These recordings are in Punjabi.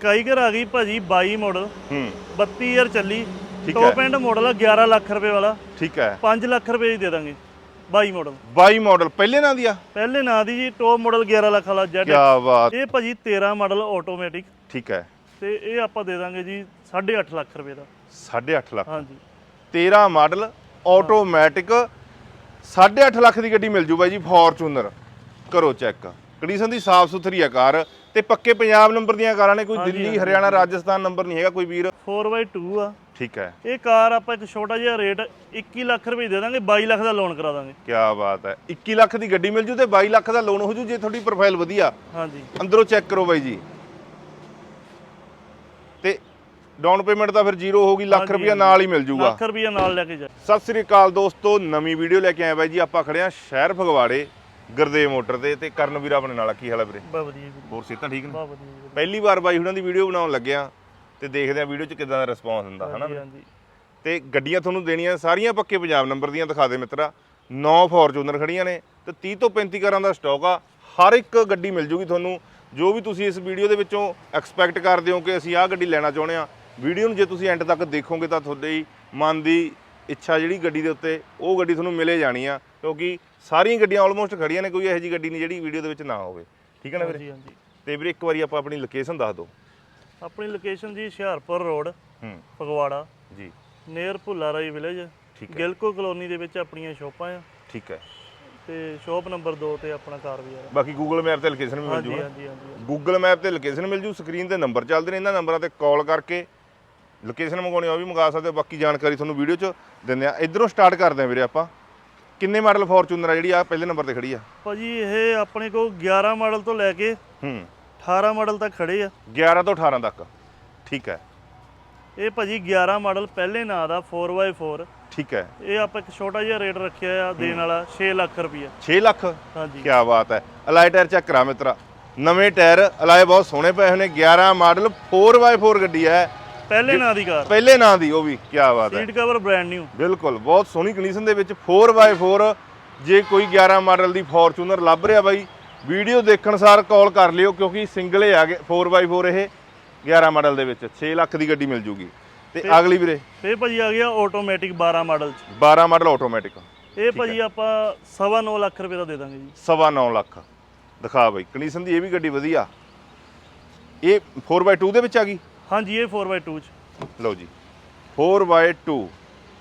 ਕਾਈਗਰ ਆ ਗਈ ਭਾਜੀ 22 ਮਾਡਲ ਹੂੰ। 32 ਇਅਰ ਚੱਲੀ। ਠੀਕ ਟੌਪ ਹੈ। ਐਂਡ ਮਾਡਲ ਆ 11 ਲੱਖ ਰੁਪਏ ਵਾਲਾ। ਠੀਕ ਹੈ। 5 ਲੱਖ ਰੁਪਏ ਦੀ ਦੇ ਦਾਂਗੇ 22 ਮਾਡਲ 22 ਮਾਡਲ ਪਹਿਲੇ ਨਾਂ ਦੀ ਆ? ਪਹਿਲੇ ਨਾਂ ਦੀ ਜੀ ਟੌਪ ਮਾਡਲ 11 ਲੱਖ ਵਾਲਾ ਕੀ Z ਬਾਤ। ਇਹ ਭਾਜੀ 13 ਮਾਡਲ ਆਟੋਮੈਟਿਕ ਠੀਕ ਹੈ। ਤੇ ਇਹ ਆਪਾਂ ਦੇ ਦਾਂਗੇ ਜੀ 8.5 ਲੱਖ ਰੁਪਏ ਦਾ। 8.5 ਲੱਖ। ਹਾਂਜੀ। 13 ਮਾਡਲ ਆਟੋਮੈਟਿਕ 8.5 ਲੱਖ ਦੀ ਗੱਡੀ ਮਿਲ ਜੂ ਬਾਈ ਜੀ ਫੋਰਚੂਨਰ। ਕਰੋ ਚੈੱਕ ਕੰਡੀਸ਼ਨ ਦੀ ਸਾਫ਼ ਸੁਥਰੀ ਆ ਕਾਰ ਤੇ ਪੱਕੇ ਪੰਜਾਬ ਨੰਬਰ ਦੀਆਂ ਕਾਰਾਂ ਨੇ ਕੋਈ ਦਿੱਲੀ ਹਰਿਆਣਾ ਰਾਜਸਥਾਨ ਨੰਬਰ ਨਹੀਂ ਹੈਗਾ ਕੋਈ ਵੀਰ। 4x2 ਆ। ਠੀਕ ਹੈ। ਇਹ ਕਾਰ ਆਪਾਂ ਇੱਕ ਛੋਟਾ ਜਿਹਾ ਰੇਟ 21 ਲੱਖ ਰੁਪਏ ਦੇ ਦਾਂਗੇ 22 ਲੱਖ ਦਾ ਲੋਨ ਕਰਾ ਦਾਂਗੇ। ਕੀ ਬਾਤ ਹੈ। 21 ਲੱਖ ਦੀ ਗੱਡੀ ਮਿਲ ਜੂ ਤੇ 22 ਲੱਖ ਦਾ ਲੋਨ ਹੋ ਜੂ ਜੇ ਤੁਹਾਡੀ ਪ੍ਰੋਫਾਈਲ ਵਧੀਆ। ਹਾਂਜੀ। ਅੰਦਰੋਂ ਚੈੱਕ ਕਰੋ ਬਾਈ ਜੀ। ਤੇ ਡਾਊਨ ਪੇਮੈਂਟ ਤਾਂ ਫਿਰ ਜ਼ੀਰੋ ਹੋਗੀ ਲੱਖ ਹਾਂਜੀ। ਨਾਲ ਹੀ ਮਿਲ ਜੂਗਾ। ਲੱਖ ਰੁਪਏ ਨਾਲ ਲੈ ਕੇ ਜਾ। ਸਤਿ ਸ੍ਰੀ ਅਕਾਲ ਦੋਸਤੋ ਨਵੀਂ ਵੀਡੀਓ ਲੈ ਕੇ ਆਏ ਬਾਈ ਜੀ। ਆਪਾਂ ਖੜੇ ਆ ਸ਼ਹਿਰ ਫਗਵਾੜੇ। ਗੁਰਦੇਵ ਮੋਟਰ ਤੇ ਤੇ ਕਰਨ ਵੀਰ ਆਪਣੇ ਨਾਲ ਆ। ਕੀ ਹਾਲ ਹੈ ਵੀਰੇ? ਬਾ ਵਧੀਆ ਜੀ ਹੋਰ ਸਿਹਤਾਂ ਠੀਕ ਨੇ? ਬਾ ਵਧੀਆ ਜੀ ਪਹਿਲੀ ਵਾਰ ਬਾਈ ਹੁਣਾਂ ਦੀ ਵੀਡੀਓ ਬਣਾਉਣ ਲੱਗਿਆ ਤੇ ਦੇਖਦੇ ਆ ਵੀਡੀਓ 'ਚ ਕਿਦਾਂ ਦਾ ਰਿਸਪੌਂਸ ਹੁੰਦਾ ਹਨਾ ਹਾਂਜੀ ਹਾਂਜੀ। ਤੇ ਗੱਡੀਆਂ ਤੁਹਾਨੂੰ ਦੇਣੀਆਂ ਸਾਰੀਆਂ ਪੱਕੇ ਪੰਜਾਬ ਨੰਬਰ ਦੀਆਂ ਦਿਖਾ ਦੇ ਮਿੱਤਰਾ। 9 ਫੋਰਚੂਨਰ ਖੜੀਆਂ ਨੇ ਤੇ 30 ਤੋਂ 35 ਕਾਰਾਂ ਦਾ ਸਟਾਕ ਆ। ਹਰ ਇੱਕ ਗੱਡੀ ਮਿਲ ਜੂਗੀ ਤੁਹਾਨੂੰ। ਜੋ ਵੀ ਤੁਸੀਂ ਇਸ ਵੀਡੀਓ ਦੇ ਵਿੱਚੋਂ ਐਕਸਪੈਕਟ ਕਰਦੇ ਹੋ ਕਿ ਅਸੀਂ ਆਹ ਗੱਡੀ ਲੈਣਾ ਚਾਹੁੰਦੇ ਆ ਵੀਡੀਓ ਨੂੰ ਜੇ ਤੁਸੀਂ ਐਂਡ ਤੱਕ ਦੇਖੋਗੇ ਤਾਂ ਤੁਹਾਡੇ ਮਨ ਦੀ ਇੱਛਾ ਜਿਹੜੀ ਗੱਡੀ ਦੇ ਉੱਤੇ ਉਹ ਗੱਡੀ ਤੁਹਾਨੂੰ ਮਿਲੇ ਜਾਣੀ ਆ। ਕਿਉਂਕਿ ਸਾਰੀਆਂ ਗੱਡੀਆਂ ਆਲਮੋਸਟ ਖੜੀਆਂ ਨੇ ਕੋਈ ਇਹੋ ਜਿਹੀ ਗੱਡੀ ਨਹੀਂ ਜਿਹੜੀ ਵੀਡੀਓ ਦੇ ਵਿੱਚ ਨਾ ਹੋਵੇ। ਠੀਕ ਹੈ ਨਾ ਵੀਰੇ? ਹਾਂਜੀ ਹਾਂਜੀ। ਤੇ ਵੀਰੇ ਇੱਕ ਵਾਰੀ ਆਪਾਂ ਆਪਣੀ ਲੋਕੇਸ਼ਨ ਦੱਸ ਦਿਓ। ਆਪਣੀ ਲੋਕੇਸ਼ਨ ਜੀ ਹੁਸ਼ਿਆਰਪੁਰ ਰੋਡ ਹੂੰ। ਫਗਵਾੜਾ। ਜੀ। ਨੀਅਰ ਭੁੱਲਾ ਰਾਈ ਵਿਲੇਜ ਠੀਕ ਹੈ। ਗਿਲਕੋ ਕਲੋਨੀ ਦੇ ਵਿੱਚ ਆਪਣੀਆਂ ਸ਼ੋਪਾਂ ਆ। ਠੀਕ ਹੈ। ਤੇ ਸ਼ੋਪ ਨੰਬਰ 2 ਤੇ ਆਪਣਾ ਕਾਰ ਵੀ ਆ। ਬਾਕੀ ਗੂਗਲ ਮੈਪ ਤੇ ਲੋਕੇਸ਼ਨ ਵੀ ਮਿਲ ਜੂਗਾ ਹਾਂਜੀ ਹਾਂਜੀ ਗੂਗਲ ਮੈਪ ਤੇ ਲੋਕੇਸ਼ਨ ਮਿਲ ਜੂ ਸਕਰੀਨ ਤੇ ਨੰਬਰ ਚੱਲਦੇ ਨੇ ਇਹਨਾਂ ਨੰਬਰਾਂ ਤੇ ਕਾਲ ਕਰਕੇ ਲੋਕੇਸ਼ਨ ਮੰਗਾਉਣੀ ਆ ਉਹ ਵੀ ਮੰਗਾ ਸਕਦੇ ਹੋ। ਬਾਕੀ ਜਾਣਕਾਰੀ ਤੁਹਾਨੂੰ ਵੀਡੀਓ 'ਚ ਦਿੰਦੇ ਆ। ਇਧਰੋਂ ਸਟਾਰਟ ਕਰਦੇ ਆ ਵੀਰੇ ਆਪਾਂ। ਕਿੰਨੇ ਮਾਡਲ ਫੋਰਚੂਨਰ ਆ ਜਿਹੜੀ ਆ ਪਹਿਲੇ ਨੰਬਰ ਤੇ ਖੜੀ ਆ? ਭਾਜੀ ਇਹ ਆਪਣੇ ਕੋਲ 11 ਮਾਡਲ ਤੋਂ ਲੈ ਕੇ ਹੂੰ। 18 ਮਾਡਲ ਤੱਕ ਖੜੇ ਆ। 11 ਤੋਂ 18 ਤੱਕ। ਠੀਕ ਹੈ। ਇਹ ਭਾਜੀ 11 ਮਾਡਲ ਪਹਿਲੇ ਨਾਂ ਦਾ 4x4 ਠੀਕ ਹੈ। ਇਹ ਆਪਾਂ ਇੱਕ ਛੋਟਾ ਜਿਹਾ ਰੇਟ ਰੱਖਿਆ ਆ ਦੇਣ ਵਾਲਾ 6 ਲੱਖ ਰੁਪਈਆ। 6 ਲੱਖ? ਹਾਂਜੀ। ਕੀ ਬਾਤ ਹੈ। ਅਲਾਈ ਟਾਇਰ ਚੈੱਕ ਕਰਾ ਮਿੱਤਰਾ। ਨਵੇਂ ਟਾਇਰ ਅਲਾਈ ਬਹੁਤ ਸੋਹਣੇ ਪਏ ਹੋਏ ਨੇ 11 ਮਾਡਲ 4x4 ਗੱਡੀ ਹੈ। ਪਹਿਲੇ ਨਾਂ ਦੀ ਕਾਰ। ਪਹਿਲੇ ਨਾਂ ਦੀ ਉਹ ਵੀ ਕੀ ਬਾਤ ਹੈ। ਸੀਟ ਕਵਰ ਬ੍ਰਾਂਡ ਨਿਊ ਬਿਲਕੁਲ ਬਹੁਤ ਸੋਹਣੀ ਕੰਡੀਸ਼ਨ ਦੇ ਵਿੱਚ 4x4 ਜੇ ਕੋਈ 11 ਮਾਡਲ ਦੀ ਫੋਰਚੂਨਰ ਲੱਭ ਰਿਹਾ ਬਾਈ ਵੀਡੀਓ ਦੇਖਣ ਸਾਰ ਕਾਲ ਕਰ ਲਿਓ ਕਿਉਂਕਿ ਸਿੰਗਲ ਹੀ ਆ ਗਏ 4x4 ਇਹ 11 ਮਾਡਲ ਦੇ ਵਿੱਚ 6 ਲੱਖ ਦੀ ਗੱਡੀ ਮਿਲ ਜੂਗੀ। ਤੇ ਅਗਲੀ ਵੀਰੇ? ਇਹ ਭਾਜੀ ਆ ਗਿਆ ਆਟੋਮੈਟਿਕ 12 ਮਾਡਲ ਚ। 12 ਮਾਡਲ ਆਟੋਮੈਟਿਕ ਇਹ ਭਾਜੀ ਆਪਾਂ ਸਵਾ ਨੌ ਲੱਖ ਰੁਪਏ ਦਾ ਦੇ ਦਾਂਗੇ ਜੀ। ਸਵਾ 9 ਲੱਖ। ਦਿਖਾ ਬਾਈ ਕੰਡੀਸ਼ਨ ਦੀ ਇਹ ਵੀ ਗੱਡੀ ਵਧੀਆ। ਇਹ 4x2 ਦੇ ਵਿੱਚ ਆ ਗਈ? ਹਾਂਜੀ ਇਹ 4x2 ਚ। ਲਓ ਜੀ। 4x2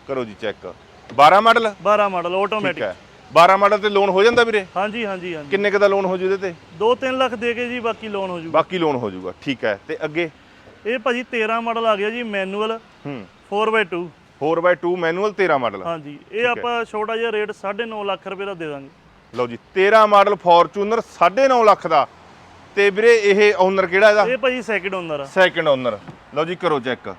ਕਰੋ ਜੀ ਚੈੱਕ 12 ਮਾਡਲ 12 ਮਾਡਲ ਠੀਕ ਆਟੋਮੈਟਿਕ ਹੈ। 12 ਮਾਡਲ ਤੇ ਲੋਨ ਹੋ ਜਾਂਦਾ ਵੀਰੇ? ਹਾਂਜੀ ਹਾਂਜੀ ਹਾਂਜੀ। ਕਿੰਨੇ ਕ ਦਾ ਲੋਨ ਹੋ ਜੂ ਇਹਦੇ ਤੇ? 2-3 ਲੱਖ ਦੇ ਕੇ ਜੀ ਬਾਕੀ ਲੋਨ ਹੋ ਜੂਗਾ ਬਾਕੀ ਲੋਨ ਹੋ ਜਾਊਗਾ ਠੀਕ ਹੈ। ਤੇ ਅੱਗੇ? ਇਹ ਭਾਜੀ 13 ਮਾਡਲ ਆ ਗਿਆ ਜੀ ਮੈਨੂਅਲ ਹੂੰ। 4x2 4x2 ਮੈਨੂਅਲ 13 ਮਾਡਲ ਹਾਂਜੀ। ਇਹ ਆਪਾਂ ਛੋਟਾ ਜਿਹਾ ਰੇਟ 9.5 ਲੱਖ ਰੁਪਏ ਦਾ ਦੇ ਦਾਂਗੇ। ਲਓ ਜੀ 13 ਮਾਡਲ ਫੋਰਚੂਨਰ 9.5 ਲੱਖ ਦਾ। ਤੇ ਵੀਰੇ ਇਹ ਓਨਰ ਕਿਹੜਾ ਇਹਦਾ? ਇਹ ਭਾਜੀ ਸੈਕਿੰਡ ਓਨਰ ਆ। ਸੈਕਿੰਡ ਓਨਰ ਲਓ ਜੀ ਕਰੋ ਚੈੱਕ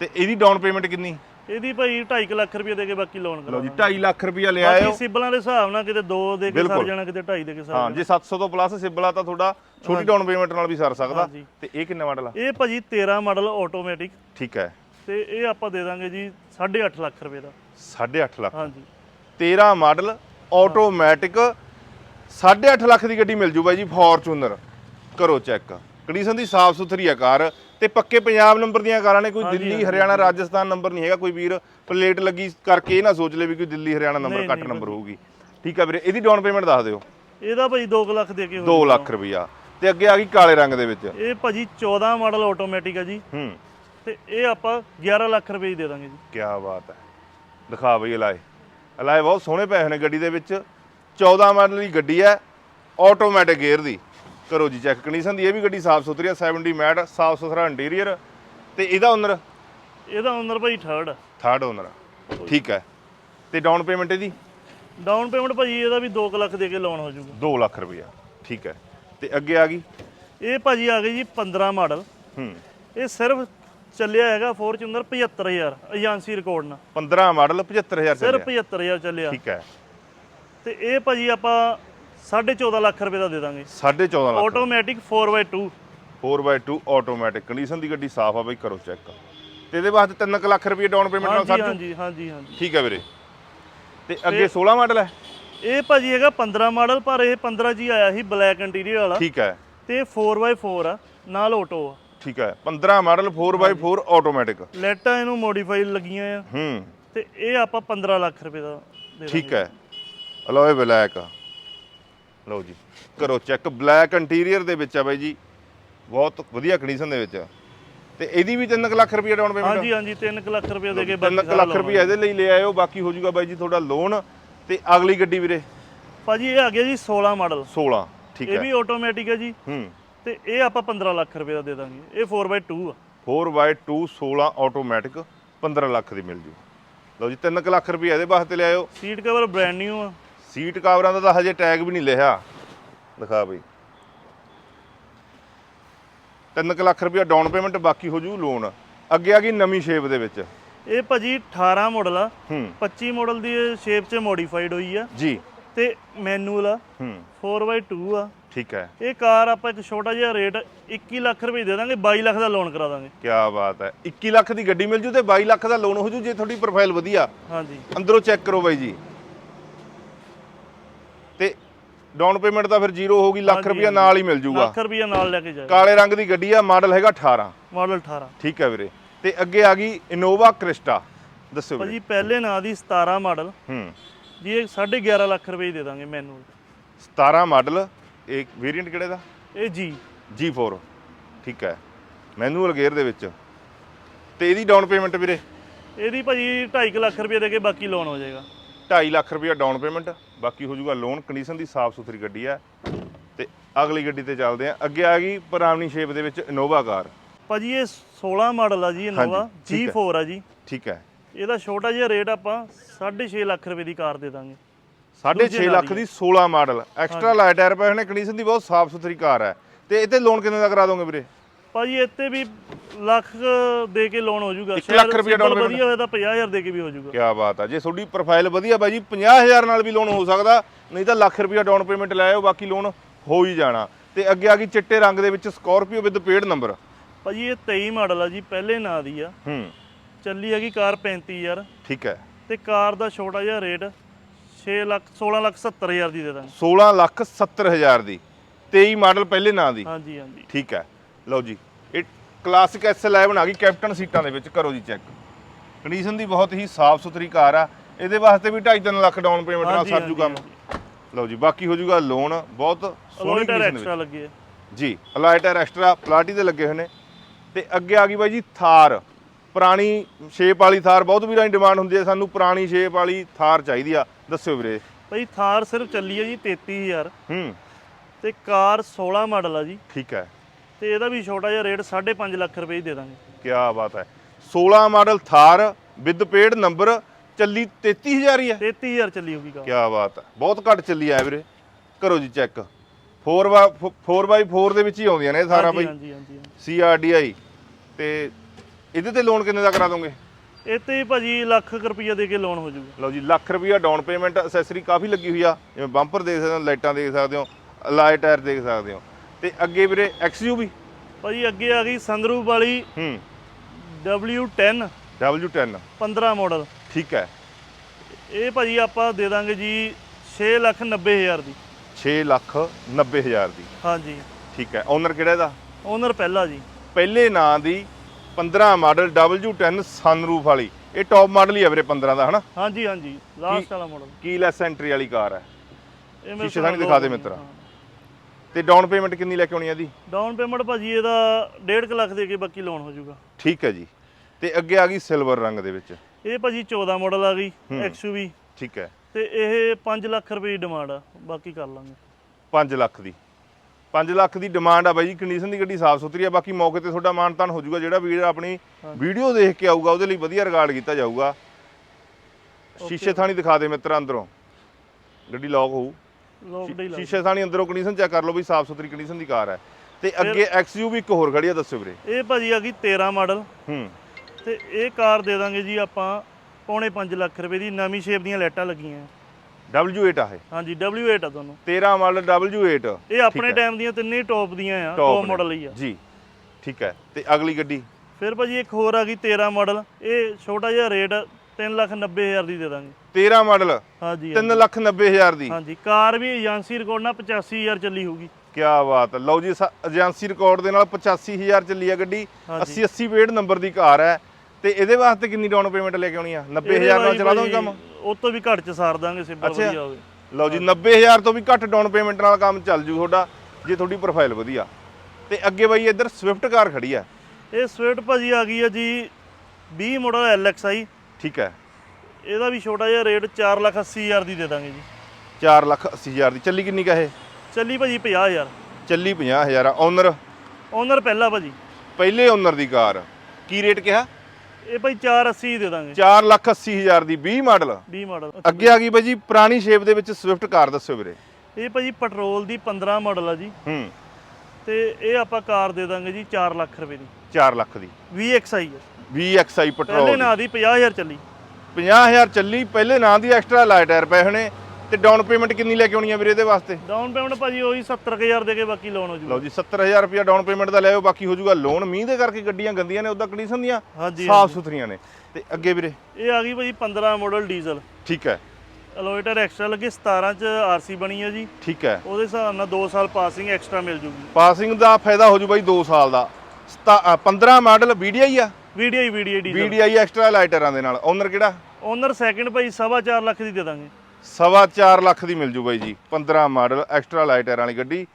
ਤੇ ਇਹਦੀ ਡਾਊਨ ਪੇਮੈਂਟ ਕਿੰਨੀ? ਇਹਦੀ ਭਾਈ 2.5 ਲੱਖ ਰੁਪਏ ਦੇ ਕੇ ਬਾਕੀ ਲੋਨ ਲਓ ਕਰਾ ਜੀ 2.5 ਲੱਖ ਰੁਪਇਆ ਲਿਆ ਆਇਓ। ਬਾਕੀ ਸਿਬਲਾਂ ਦੇ ਹਿਸਾਬ ਨਾਲ ਕਿਤੇ 2 ਦੇ ਕੇ ਸਰ। ਜਾਣਾ ਕਿਤੇ 2.5 ਦੇ ਕੇ ਸਰ ਹਾਂ ਜੇ 700 ਤੋਂ ਪਲੱਸ ਸਿਬਲਾ ਤਾਂ ਤੁਹਾਡਾ ਛੋਟੀ ਡਾਊਨ ਪੇਮੈਂਟ ਨਾਲ ਵੀ ਸਰ ਸਕਦਾ। ਤੇ ਇਹ ਕਿੰਨਾ ਮਾਡਲ ਆ? ਇਹ ਭਾਜੀ 13 ਮਾਡਲ ਆਟੋਮੈਟਿਕ ਠੀਕ ਹੈ। ਤੇ ਇਹ ਆਪਾਂ ਦੇ ਦਾਂਗੇ ਜੀ 8.5 ਲੱਖ ਰੁਪਏ ਦਾ। 8.5 ਲੱਖ। ਹਾਂਜੀ। 13 ਮਾਡਲ ਆਟੋਮੈਟਿਕ 8.5 ਲੱਖ ਦੀ ਗੱਡੀ ਮਿਲ ਜੂ ਬਾਈ ਜੀ ਫੋਰਚੂਨਰ। ਕਰੋ ਚੈੱਕ। ਕੰਡੀਸ਼ਨ ਦੀ ਸਾਫ਼ ਸੁਥਰੀ ਆ ਕਾਰ ਤੇ ਪੱਕੇ ਪੰਜਾਬ ਨੰਬਰ ਦੀਆਂ ਕਾਰਾਂ ਨੇ ਕੋਈ ਦਿੱਲੀ ਹਰਿਆਣਾ ਰਾਜਸਥਾਨ ਨੰਬਰ ਨਹੀਂ ਹੈਗਾ ਕੋਈ ਵੀਰ ਪਲੇਟ ਲੱਗੀ ਕਰਕੇ ਇਹ ਨਾ ਸੋਚ ਲੇ ਵੀ ਕੋਈ ਦਿੱਲੀ ਹਰਿਆਣਾ ਨੰਬਰ ਨਹੀਂ, ਨੰਬਰ ਹੋਊਗੀ। ਠੀਕ ਆ ਵੀਰੇ ਇਹਦੀ ਡਾਊਨ ਪੇਮੈਂਟ ਦੱਸ ਦਿਓ। ਇਹਦਾ ਭਾਜੀ 2 ਲੱਖ ਦੇ ਕੇ ਹੋ 2 ਲੱਖ ਰੁਪਈਆ। ਤੇ ਅੱਗੇ ਆ ਗਈ ਕਾਲੇ ਰੰਗ ਦੇ ਵਿੱਚ। ਇਹ ਭਾਜੀ 14 ਮਾਡਲ ਆਟੋਮੈਟਿਕ ਆ ਜੀ। ਹੂੰ। ਤੇ ਇਹ ਆਪਾਂ 11 ਲੱਖ ਰੁਪਏ ਦੀ ਦੇ ਦਾਂਗੇ ਜੀ। ਕੀ ਬਾਤ ਹੈ। ਦਿਖਾ ਬਈ ਅਲਾਏ। ਅਲਾਏ ਬਹੁਤ ਸੋਹਣੇ ਪਏ ਹੋਏ ਨੇ ਗੱਡੀ ਦੇ ਵਿੱਚ। 14 ਮਾਡਲ ਦੀ ਗੱਡੀ ਹੈ ਆਟੋਮੈਟਿਕ ਗੇਅਰ ਦੀ। ਕਰੋ ਜੀ ਚੈੱਕ ਕੰਡੀਸ਼ਨ ਦੀ ਇਹ ਵੀ ਗੱਡੀ ਸਾਫ਼ ਸੁਥਰੀ ਹੈ 70 ਮੈਟ ਸਾਫ਼ ਸੁਥਰਾ ਇੰਟੀਰੀਅਰ ਤੇ ਇਹਦਾ ਓਨਰ ਇਹਦਾ ਓਨਰ ਭਾਜੀ ਥਰਡ ਥਰਡ ਓਨਰ ਠੀਕ ਹੈ। ਤੇ ਡਾਊਨ ਪੇਮੈਂਟ ਇਹਦੀ? ਡਾਊਨ ਪੇਮੈਂਟ ਭਾਜੀ ਇਹਦਾ ਵੀ 2 ਲੱਖ ਦੇ ਕੇ ਲੋਨ ਹੋ ਜਾਊਗਾ। 2 ਲੱਖ ਰੁਪਈਆ ਠੀਕ ਹੈ। ਤੇ ਅੱਗੇ ਆ ਗਈ? ਇਹ ਭਾਜੀ ਆ ਗਈ ਜੀ 15 ਮਾਡਲ। ਹੂੰ। ਇਹ ਸਿਰਫ ਚੱਲਿਆ ਹੈਗਾ ਫੋਰਚੂਨਰ 75000 ਏਜੰਸੀ ਰਿਕਾਰਡ ਨਾਲ। 15 ਮਾਡਲ 75000 ਸਿਰਫ ਚੱਲਿਆ 75000 ਚੱਲਿਆ। ਠੀਕ ਹੈ। ਤੇ ਇਹ ਭਾਜੀ ਆਪਾਂ 14.5 ਲੱਖ ਰੁਪਏ ਦਾ ਦੇ ਦਾਂਗੇ। 14.5 lakh automatic 4x2 4x2 automatic condition ਦੀ ਗੱਡੀ ਸਾਫ਼ ਆ ਬਈ ਕਰੋ ਚੈੱਕ ਤੇ ਇਹਦੇ ਵਾਸਤੇ 3 ਲੱਖ ਰੁਪਏ ਡਾਊਨ ਪੇਮੈਂਟ ਨਾਲ ਸਰ ਹਾਂਜੀ ਹਾਂਜੀ ਹਾਂਜੀ। ਠੀਕ ਹੈ ਵੀਰੇ। ਤੇ ਅੱਗੇ 16 ਮਾਡਲ ਹੈ? ਇਹ ਭਾਜੀ ਹੈਗਾ 15 ਮਾਡਲ ਪਰ ਇਹ 15 ਜੀ ਆਇਆ ਸੀ ਬਲੈਕ ਇੰਟੀਰੀਅਰ ਵਾਲਾ। ਠੀਕ ਹੈ। ਤੇ ਇਹ 4x4 ਆ ਨਾਲ ਆਟੋ ਆ। ਠੀਕ ਹੈ। 15 ਮਾਡਲ 4x4 ਆਟੋਮੈਟਿਕ ਲੈਟਾਂ ਇਹਨੂੰ ਮੋਡੀਫਾਈ ਲੱਗੀਆਂ ਆ। ਹੂੰ। ਤੇ ਇਹ ਆਪਾਂ 15 ਲੱਖ ਰੁਪਏ ਦਾ ਦੇ ਠੀਕ ਹੈ। ਅਲੋਏ ਬਲੈਕ ਲਓ ਜੀ ਕਰੋ ਚੈੱਕ। ਬਲੈਕ ਇੰਟੀਰੀਅਰ ਦੇ ਵਿੱਚ ਆ ਬਾਈ ਜੀ। ਬਹੁਤ ਵਧੀਆ ਕੰਡੀਸ਼ਨ ਦੇ ਵਿੱਚ ਆ। ਤੇ ਇਹਦੀ ਵੀ 3 ਲੱਖ ਰੁਪਏ ਡਾਊਨ ਪੇਮੈਂਟ ਹਾਂਜੀ ਹਾਂਜੀ 3 ਲੱਖ ਰੁਪਏ ਦੇ ਕੇ 3 ਲੱਖ ਰੁਪਏ ਇਹਦੇ ਲਈ ਲੈ ਆਇਓ। ਬਾਕੀ ਹੋ ਜਾਊਗਾ ਬਾਈ ਜੀ ਤੁਹਾਡਾ ਲੋਨ ਤੇ ਅਗਲੀ ਗੱਡੀ ਵੀਰੇ। ਭਾਜੀ ਇਹ ਆ ਗਿਆ ਜੀ 16 ਮਾਡਲ। 16 ਠੀਕ ਇਹ ਹੈ। ਵੀ ਆਟੋਮੈਟਿਕ ਹੈ ਜੀ। ਹੂੰ। ਤੇ ਇਹ ਆਪਾਂ 15 ਲੱਖ ਰੁਪਏ ਦਾ ਦੇ ਦਾਂਗੇ। ਇਹ 4x2 ਆ। 4x2 16 ਆਟੋਮੈਟਿਕ 15 ਲੱਖ ਦੀ ਮਿਲ ਜੂ। ਲਓ ਜੀ 3 ਲੱਖ ਰੁਪਏ ਇਹਦੇ ਵਾਸਤੇ ਲੈ ਆਇਓ। ਸੀਟ ਕਵਰ ਬ੍ਰੈਂਡ ਨਿਊ ਆ। ਸੀਟ ਕਵਰਾਂ ਦਾ ਤਾਂ ਹਜੇ ਟੈਗ ਵੀ ਨਹੀਂ ਲਿਆ ਦਿਖਾ ਬਈ। 3 ਲੱਖ ਰੁਪਏ ਡਾਊਨ ਪੇਮੈਂਟ ਬਾਕੀ ਹੋ ਜੂ ਲੋਨ ਅੱਗੇ ਆ ਗਈ ਨਵੀਂ ਸ਼ੇਪ ਦੇ ਵਿੱਚ। ਇਹ ਭਾਜੀ 18 ਮਾਡਲ ਆ। ਹੂੰ। 25 ਮਾਡਲ ਦੀ ਸ਼ੇਪ 'ਚ ਮੋਡੀਫਾਈਡ ਹੋਈ ਆ। ਜੀ। ਤੇ ਮੈਨੂਅਲ ਆ। ਹੂੰ। 4x2 ਆ। ਠੀਕ ਹੈ। ਇਹ ਕਾਰ ਆਪਾਂ ਇੱਕ ਛੋਟਾ ਜਿਹਾ ਰੇਟ 21 ਲੱਖ ਰੁਪਏ ਦੇ ਦਾਂਗੇ 22 ਲੱਖ ਦਾ ਲੋਨ ਕਰਾ ਦਾਂਗੇ। ਕੀ ਬਾਤ ਹੈ। 21 ਲੱਖ ਦੀ ਗੱਡੀ ਮਿਲ ਜੂ ਤੇ 22 ਲੱਖ ਦਾ ਲੋਨ ਹੋ ਜੂ ਜੇ ਤੁਹਾਡੀ ਪ੍ਰੋਫਾਈਲ ਵਧੀਆ। ਹਾਂਜੀ। ਅੰਦਰੋਂ ਚੈੱਕ ਕਰੋ ਬਾਈ ਜੀ। ਤੇ ਡਾਊਨ ਪੇਮੈਂਟ ਤਾਂ ਫਿਰ ਜ਼ੀਰੋ ਹੋਗੀ ਲੱਖ ਰੁਪਇਆ। ਨਾਲ ਹੀ ਮਿਲ ਜੂਗਾ। ਲੱਖ ਰੁਪਏ ਨਾਲ ਲੈ ਕੇ ਜਾਏ ਕਾਲੇ ਰੰਗ ਦੀ ਗੱਡੀ ਆ ਮਾਡਲ ਹੈਗਾ 18 ਮਾਡਲ 18 ਠੀਕ ਹੈ ਵੀਰੇ। ਤੇ ਅੱਗੇ ਆ ਗਈ ਇਨੋਵਾ ਕ੍ਰਿਸਟਾ ਦੱਸੋ ਵੀਰੇ। ਭਾਜੀ ਪਹਿਲੇ ਨਾਂ ਦੀ 17 ਮਾਡਲ ਹੂੰ। ਜੀ ਇਹ 11.5 ਲੱਖ ਰੁਪਏ ਦੀ ਦੇ ਦਾਂਗੇ ਮੈਨੂਅਲ 17 ਮਾਡਲ ਇਹ ਵੇਰੀਐਂਟ ਕਿਹੜੇ ਦਾ? ਇਹ ਜੀ G4 ਠੀਕ ਹੈ। ਮੈਨੂਅਲ ਗੇਅਰ ਦੇ ਵਿੱਚ। ਤੇ ਇਹਦੀ ਡਾਊਨ ਪੇਮੈਂਟ ਵੀਰੇ? ਇਹਦੀ ਭਾਜੀ 2.5 ਲੱਖ ਰੁਪਏ ਦੇ ਕੇ ਬਾਕੀ ਲੋਨ ਹੋ ਜਾਏਗਾ। 2.5 ਲੱਖ ਰੁਪਇਆ ਡਾਊਨ ਪੇਮੈਂਟ ਬਾਕੀ ਹੋ ਜਾਊਗਾ ਲੋਨ ਕੰਡੀਸ਼ਨ ਦੀ ਸਾਫ਼ ਸੁਥਰੀ ਗੱਡੀ ਹੈ ਤੇ ਅਗਲੀ ਗੱਡੀ ਤੇ ਚੱਲਦੇ ਆ। ਅੱਗੇ ਆ ਗਈ ਪੁਰਾਣੀ ਸ਼ੇਪ ਦੇ ਵਿੱਚ ਇਨੋਵਾ ਕਾਰ। ਭਾਜੀ ਇਹ 16 ਮਾਡਲ ਆ ਜੀ ਇਨੋਵਾ। ਹਾਂਜੀ, ਠੀਕ ਹੈ। G4 ਆ ਜੀ। ਠੀਕ ਹੈ। ਇਹਦਾ ਛੋਟਾ ਜਿਹਾ ਰੇਟ ਆਪਾਂ 6.5 ਲੱਖ ਰੁਪਏ ਦੀ ਕਾਰ ਦੇ ਦਾਂਗੇ। 6.5 ਦੂਜੇ ਨਾਲ ਲੱਖ ਦੀ 16 ਮਾਡਲ। ਐਕਸਟਰਾ ਲਾਈਟ ਟਾਇਰ ਪਏ ਹੋਣੇ ਕੰਡੀਸ਼ਨ ਦੀ ਬਹੁਤ ਸਾਫ਼ ਸੁਥਰੀ ਕਾਰ ਹੈ। ਤੇ ਇਹ ਤੇ ਲੋਨ ਕਿੰਨੇ ਦਾ ਕਰਾ ਦੋਗੇ ਵੀਰੇ? ਭਾਜੀ ਇੱਥੇ ਵੀ ਲੱਖ ਦੇ ਕੇ ਲੋਨ ਹੋ ਜਾਊਗਾ ਇੱਕ ਲੱਖ ਰੁਪਇਆ down payment। ਵਧੀਆ ਹੋਇਆ ਤਾਂ 50000 ਦੇ ਕੇ ਵੀ ਹੋ ਜਾਊਗਾ ਕੀ ਬਾਤ ਹੈ ਜੇ ਤੁਹਾਡੀ ਪ੍ਰੋਫਾਈਲ ਵਧੀਆ ਬਾਈ ਜੀ 50000 ਨਾਲ ਵੀ ਲੋਨ ਹੋ ਸਕਦਾ ਨਹੀਂ ਤਾਂ ਲੱਖ ਰੁਪਇਆ ਡਾਊਨ ਪੇਮੈਂਟ ਲੈ ਆਓ ਬਾਕੀ ਲੋਨ ਹੋ ਹੀ ਜਾਣਾ। ਤੇ ਅੱਗੇ ਆ ਗਈ ਚਿੱਟੇ ਰੰਗ ਦੇ ਵਿੱਚ ਸਕਾਰਪੀਓ ਵਿਦ ਪੇਡ ਨੰਬਰ ਭਾਜੀ ਇਹ 23 ਮਾਡਲ ਆ ਜੀ ਪਹਿਲੇ ਨਾਂ ਦੀ ਆ। ਹੂੰ। ਚੱਲੀ ਹੈਗੀ ਕਾਰ 35000 ਠੀਕ ਹੈ। ਤੇ ਕਾਰ ਦਾ ਛੋਟਾ ਜਿਹਾ ਰੇਟ 6 ਲੱਖ 16 ਲੱਖ 70000 ਦੀ ਦੇ ਦਾਂਗੇ। 16 ਲੱਖ 70 ਹਜ਼ਾਰ ਦੀ 23 ਮਾਡਲ ਪਹਿਲੇ ਨਾਂ ਦੀ। ਹਾਂਜੀ ਹਾਂਜੀ। ਠੀਕ ਹੈ। ਲਓ ਜੀ ਇਹ ਕਲਾਸਿਕ S11 ਆ ਗਈ ਕੈਪਟਨ ਸੀਟਾਂ ਦੇ ਵਿੱਚ ਕਰੋ ਜੀ ਚੈੱਕ ਕੰਡੀਸ਼ਨ ਦੀ ਬਹੁਤ ਹੀ ਸਾਫ਼ ਸੁਥਰੀ ਕਾਰ ਆ ਇਹਦੇ ਵਾਸਤੇ ਵੀ 2.5 ਲੱਖ ਡਾਊਨ ਪੇਮੈਂਟ ਨਾਲ ਸਰ ਜੂ ਕੰਮ ਲਓ ਜੀ ਬਾਕੀ ਹੋ ਜੂਗਾ ਲੋਨ ਬਹੁਤ ਸੋਹਣੀ ਕੰਡੀਸ਼ਨ ਐਕਸਟਰਾ ਲੱਗੇ ਆ ਵਿੱਚ। ਜੀ ਅਲਾਈਟਰ ਐਕਸਟਰਾ ਪਲਾਟੀ ਦੇ ਲੱਗੇ ਹੋਏ ਨੇ। ਤੇ ਅੱਗੇ ਆ ਗਈ ਬਾਈ ਜੀ ਥਾਰ। ਪੁਰਾਣੀ ਸ਼ੇਪ ਵਾਲੀ ਥਾਰ ਬਹੁਤ ਵੀਰਾਂ ਦੀ ਡਿਮਾਂਡ ਹੁੰਦੀ ਹੈ ਸਾਨੂੰ ਪੁਰਾਣੀ ਸ਼ੇਪ ਵਾਲੀ ਥਾਰ ਚਾਹੀਦੀ ਆ। ਦੱਸਿਓ ਵੀਰੇ। ਭਾਈ ਥਾਰ ਸਿਰਫ ਚੱਲੀ ਹੈ ਜੀ 33000 ਹੂੰ। ਤੇ ਕਾਰ 16 ਮਾਡਲ ਆ ਜੀ। ਠੀਕ ਹੈ। ਤੇ ਇਹਦਾ ਵੀ ਛੋਟਾ ਜਿਹਾ ਰੇਟ 5.5 ਲੱਖ ਰੁਪਏ ਹੀ ਦੇ ਦਾਂਗੇ। ਕੀ ਬਾਤ ਹੈ। 16 model Thar with paid number ਚੱਲੀ 33000 ਹੀ ਹੈ। 33000 ਚੱਲੀ ਹੋਗੀ ਕਾਰ। ਕੀ ਬਾਤ ਹੈ। ਬਹੁਤ ਘੱਟ ਚੱਲੀ ਆ ਵੀਰੇ। ਕਰੋ ਜੀ ਚੈੱਕ। 4x4 ਦੇ ਵਿੱਚ ਹੀ ਆਉਂਦੀਆਂ ਨੇ ਇਹ ਸਾਰਾ ਬਈ। ਹਾਂਜੀ ਹਾਂਜੀ। CRDI ਤੇ ਇਹਦੇ ਤੇ ਲੋਨ ਕਿੰਨੇ ਦਾ ਕਰਾ ਦੋਗੇ? ਇਹ ਤੇ ਹੀ ਭਾਜੀ ਲੱਖ ਰੁਪਈਆ ਦੇ ਕੇ ਲੋਨ ਹੋ ਜਾਊਗਾ। ਲਓ ਜੀ ਲੱਖ ਰੁਪਈਆ ਡਾਊਨ ਪੇਮੈਂਟ ਅਸੈਸਰੀ ਕਾਫੀ ਲੱਗੀ ਹੋਈ ਆ। ਜਿਵੇਂ ਬੰਪਰ ਦੇਖ ਸਕਦੇ ਹੋ ਲਾਈਟਾਂ ਦੇਖ ਸਕਦੇ ਹੋ ਅਲਾਈ ਟਾਇਰ ਦੇਖ ਸਕਦੇ ਹੋ। ਤੇ ਅੱਗੇ ਵੀਰੇ XUV ਭਾਜੀ ਅੱਗੇ ਆ ਗਈ ਸੰਦਰੂਪ ਵਾਲੀ ਹੂੰ। W10 W10 15 ਮਾਡਲ ਠੀਕ ਹੈ। ਇਹ ਭਾਜੀ ਆਪਾਂ ਦੇ ਦਾਂਗੇ ਜੀ 6 ਲੱਖ 90 ਹਜ਼ਾਰ ਦੀ। 6 ਲੱਖ 90 ਹਜ਼ਾਰ ਦੀ। ਹਾਂਜੀ। ਠੀਕ ਹੈ। ਓਨਰ ਕਿਹੜਾ ਇਹਦਾ? ਓਨਰ ਪਹਿਲਾ ਜੀ। ਪਹਿਲੇ ਨਾਂ ਦੀ 15 ਮਾਡਲ W10 ਸਨਰੂਫ ਵਾਲੀ। ਇਹ ਟੌਪ ਮਾਡਲ ਹੀ ਹੈ ਵੀਰੇ 15 ਦਾ ਹਨਾ? ਹਾਂਜੀ ਹਾਂਜੀ। ਲਾਸਟ ਵਾਲਾ ਮਾਡਲ ਕੀਲੈਸ ਐਂਟਰੀ ਵਾਲੀ ਕਾਰ ਹੈ? ਇਹ ਮੇਰੇ ਸ਼ੀਸ਼ੇ ਸਾਹਮਣੇ ਦਿਖਾ ਦੇ ਮਿੱਤਰਾ। ਤੇ ਡਾਊਨ ਪੇਮੈਂਟ ਕਿੰਨੀ ਲੈ ਕੇ ਆਉਣੀ ਹੈ ਇਹਦੀ? ਡਾਊਨ ਪੇਮੈਂਟ ਭਾਜੀ ਇਹਦਾ 1.5 ਲੱਖ ਦੇ ਕੇ ਬਾਕੀ ਲੋਨ ਹੋ ਜਾਊਗਾ। ਠੀਕ ਹੈ ਜੀ। ਤੇ ਅੱਗੇ ਆ ਗਈ ਸਿਲਵਰ ਰੰਗ ਦੇ ਵਿੱਚ। ਇਹ ਭਾਜੀ 14 ਮਾਡਲ ਆ ਗਈ XUV ਠੀਕ ਹੈ। ਤੇ ਇਹ 5 ਲੱਖ ਰੁਪਏ ਦੀ ਡਿਮਾਂਡ ਆ ਬਾਕੀ ਕਰ ਲਾਂਗੇ। 5 ਲੱਖ ਦੀ। 5 ਲੱਖ ਦੀ ਡਿਮਾਂਡ ਆ ਬਾਈ ਜੀ ਕੰਡੀਸ਼ਨ ਦੀ ਗੱਡੀ ਸਾਫ਼ ਸੁਥਰੀ ਆ ਬਾਕੀ ਮੌਕੇ ਤੇ ਤੁਹਾਡਾ ਮਾਨਤਾਨ ਹੋ ਜਾਊਗਾ ਜਿਹੜਾ ਵੀਰ ਆਪਣੀ ਵੀਡੀਓ ਦੇਖ ਕੇ ਆਊਗਾ ਉਹਦੇ ਲਈ ਵਧੀਆ ਰਿਗਾਰਡ ਕੀਤਾ ਜਾਊਗਾ। ਸ਼ੀਸ਼ੇ ਥਾਣੀ ਦਿਖਾ ਦੇ ਮਿੱਤਰ ਅੰਦਰੋਂ। ਗੱਡੀ ਲੌਕ ਹੋਊ। ਸ਼ੀਸ਼ੇ ਥਾਣੀ ਅੰਦਰੋਂ ਕੰਡੀਸ਼ਨ ਚੈੱਕ ਕਰ ਲਓ ਵੀ ਸਾਫ਼ ਸੁਥਰੀ ਕੰਡੀਸ਼ਨ ਦੀ ਕਾਰ ਹੈ। ਤੇ ਅੱਗੇ XUV ਇੱਕ ਹੋਰ ਖੜੀ ਆ ਦੱਸੋ ਵੀਰੇ। ਇਹ ਭਾਜੀ ਆ ਗਈ 13 ਮਾਡਲ। ਹੂੰ। ਤੇ ਇਹ ਕਾਰ ਦੇ ਦਾਂਗੇ ਜੀ ਆਪਾਂ ਪੌਣੇ 5 ਲੱਖ ਰੁਪਏ ਦੀ ਨਵੀਂ ਸ਼ੇਪ ਦੀਆਂ ਲਾਈਟਾਂ ਲੱਗੀਆਂ W8 ਆ ਇਹ। ਹਾਂਜੀ W8 ਆ ਤੁਹਾਨੂੰ। 13 ਮਾਡਲ W8 ਇਹ ਆਪਣੇ ਟਾਈਮ ਦੀਆਂ ਤਿੰਨੇ ਟੌਪ ਦੀਆਂ ਆ ਟੌਪ। ਮਾਡਲ ਹੀ ਆ। ਜੀ। ਠੀਕ ਹੈ। ਤੇ ਅਗਲੀ ਗੱਡੀ? ਫਿਰ ਭਾਜੀ ਇੱਕ ਹੋਰ ਆ ਗਈ 13 ਮਾਡਲ। ਇਹ ਛੋਟਾ ਜਿਹਾ ਰੇਟ 3 ਲੱਖ 90 ਹਜ਼ਾਰ ਦੀ ਦੇ ਦਾਂਗੇ। 13 ਮਾਡਲ? ਹਾਂਜੀ 3 ਲੱਖ 90 ਹਜ਼ਾਰ ਦੀ। ਹਾਂਜੀ ਕਾਰ ਵੀ ਏਜੰਸੀ ਰਿਕਾਰਡ ਨਾਲ 85000 ਚੱਲੀ ਹੋਊਗੀ। ਕੀ ਬਾਤ ਹੈ। ਲਓ ਜੀ ਏਜੰਸੀ ਰਿਕਾਰਡ ਦੇ ਨਾਲ 85000 ਚੱਲੀ ਆ ਗੱਡੀ। ਹਾਂਜੀ। 80 80 ਵੇੜ ਨੰਬਰ ਦੀ ਕਾਰ ਹੈ। ਤੇ ਇਹਦੇ ਵਾਸਤੇ ਕਿੰਨੀ ਡਾਊਨ ਪੇਮੈਂਟ ਲੈ ਕੇ ਆਉਣੀ ਆ? 90000 ਨਾਲ ਚਲਾ ਦੋਗੇ ਕੰਮ? ਉਹ ਤੋਂ ਵੀ ਘੱਟ ਚ ਸਾਰ ਦਾਂਗੇ ਅੱਛਾ। ਵਧੀਆ ਹੋਵੇ। ਲਓ ਜੀ 90000 ਤੋਂ ਵੀ ਘੱਟ ਡਾਊਨ ਪੇਮੈਂਟ ਨਾਲ ਕੰਮ ਚੱਲ ਜੂ ਤੁਹਾਡਾ ਜੇ ਤੁਹਾਡੀ ਪ੍ਰੋਫਾਈਲ ਵਧੀਆ। ਤੇ ਅੱਗੇ ਬਾਈ ਇੱਧਰ ਸਵਿਫਟ ਕਾਰ ਖੜੀ ਆ। ਇਹ ਸਵਿਫਟ ਭਾਜੀ ਆ ਗਈ ਹੈ ਜੀ 20 ਮਾਡਲ LXI ਠੀਕ ਹੈ। ਇਹਦਾ ਵੀ ਛੋਟਾ ਜਿਹਾ ਰੇਟ 480000 ਦੀ ਦੇ ਦਾਂਗੇ ਜੀ। 4 ਲੱਖ 80000 ਦੀ। ਚੱਲੀ ਕਿੰਨੀ ਕਾ ਇਹ? ਚੱਲੀ ਭਾਜੀ 50000 ਚੱਲੀ 50000 ਆ। ਓਨਰ ਓਨਰ ਪਹਿਲਾ ਭਾਜੀ। ਪਹਿਲੇ ਓਨਰ ਦੀ ਕਾਰ। ਕੀ ਰੇਟ ਕਿਹਾ? ਇਹ ਭਾਈ 480 ਦੇ ਦਾਂਗੇ। 4 ਲੱਖ 80000 ਦੀ 20 ਮਾਡਲ 20 ਮਾਡਲ ਅੱਗੇ ਆ ਗਈ ਜੀ ਪੁਰਾਣੀ ਸ਼ੇਪ ਦੇ ਵਿੱਚ ਸਵਿਫਟ ਕਾਰ ਦੱਸਿਓ ਵੀਰੇ। ਇਹ ਭਾਜੀ ਪੈਟਰੋਲ ਦੀ 15 ਮਾਡਲ ਆ ਜੀ। ਹੂੰ। ਤੇ ਇਹ ਆਪਾਂ ਕਾਰ ਦੇ ਦਾਂਗੇ ਜੀ 4 ਲੱਖ ਰੁਪਏ ਦੀ। 4 ਲੱਖ ਦੀ। VXI ਹੈ VXI ਪਹਿਲੇ ਪੈਟਰੋਲ ਨਾਂ ਦੀ 50000 ਚੱਲੀ। 50000 ਚੱਲੀ ਪਹਿਲੇ ਨਾਂ ਦੀ ਐਕਸਟਰਾ ਲਾਈਟ ਟਾਇਰ ਪਏ ਹੋਣੇ ਤੇ ਡਾਊਨ ਪੇਮੈਂਟ ਕਿੰਨੀ ਲੈ ਕੇ ਆਉਣੀ ਆ ਵੀਰੇ ਇਹਦੇ ਵਾਸਤੇ? ਡਾਊਨ ਪੇਮੈਂਟ ਭਾਜੀ ਉਹੀ 70000 ਦੇ ਕੇ ਬਾਕੀ ਲੋਨ ਹੋ ਲਓ ਜੂਗਾ ਜੀ 70000 ਰੁਪਇਆ ਡਾਊਨ ਪੇਮੈਂਟ ਦਾ ਲਿਆਓ ਬਾਕੀ ਹੋ ਜਾਊਗਾ ਲੋਨ ਮੀਂਹ ਦੇ ਕਰਕੇ ਗੱਡੀਆਂ ਗੰਦੀਆਂ ਨੇ ਉਦਾਂ ਕੰਡੀਸ਼ਨ ਦੀਆਂ ਹਾਂਜੀ ਸਾਫ਼ ਸੁਥਰੀਆਂ ਨੇ। ਤੇ ਅੱਗੇ ਵੀਰੇ? ਇਹ ਆ ਗਈ ਭਾਜੀ 15 ਮਾਡਲ ਡੀਜ਼ਲ ਠੀਕ ਹੈ। ਅਲੋਇਟਰ ਐਕਸਟਰਾ ਲੱਗੇ 17 ਚ ਆਰਸੀ ਬਣੀ ਹੈ ਜੀ। ਠੀਕ ਹੈ। ਉਹਦੇ ਹਿਸਾਬ ਨਾਲ 2 ਸਾਲ ਪਾਸਿੰਗ ਐਕਸਟਰਾ ਮਿਲ ਜੂਗੀ। ਪਾਸਿੰਗ ਦਾ ਫਾਇਦਾ ਹੋ ਜੂ ਬਾਈ 2 ਸਾਲ ਦਾ। ਸਤਾ- ਅ, 15 ਮਾਡਲ VDI ਆ। VDI VDI diesel VDI extra ਲਾਈਟਰਾਂ ਦੇ ਨਾਲ। ਓਨਰ ਕਿਹੜਾ? ਓਨਰ ਸੈਕਿੰਡ ਭਾਈ 4.5 ਲੱਖ ਦੀ ਦੇ ਦਾਂਗੇ। ਸਵਾ ਚਾਰ ਲੱਖ ਦੀ ਮਿਲ ਜੂ ਬਾਈ ਜੀ 15 ਮਾਡਲ ਐਕਸਟਰਾ ਲਾਈਟਰ ਵਾਲੀ ਗੱਡੀ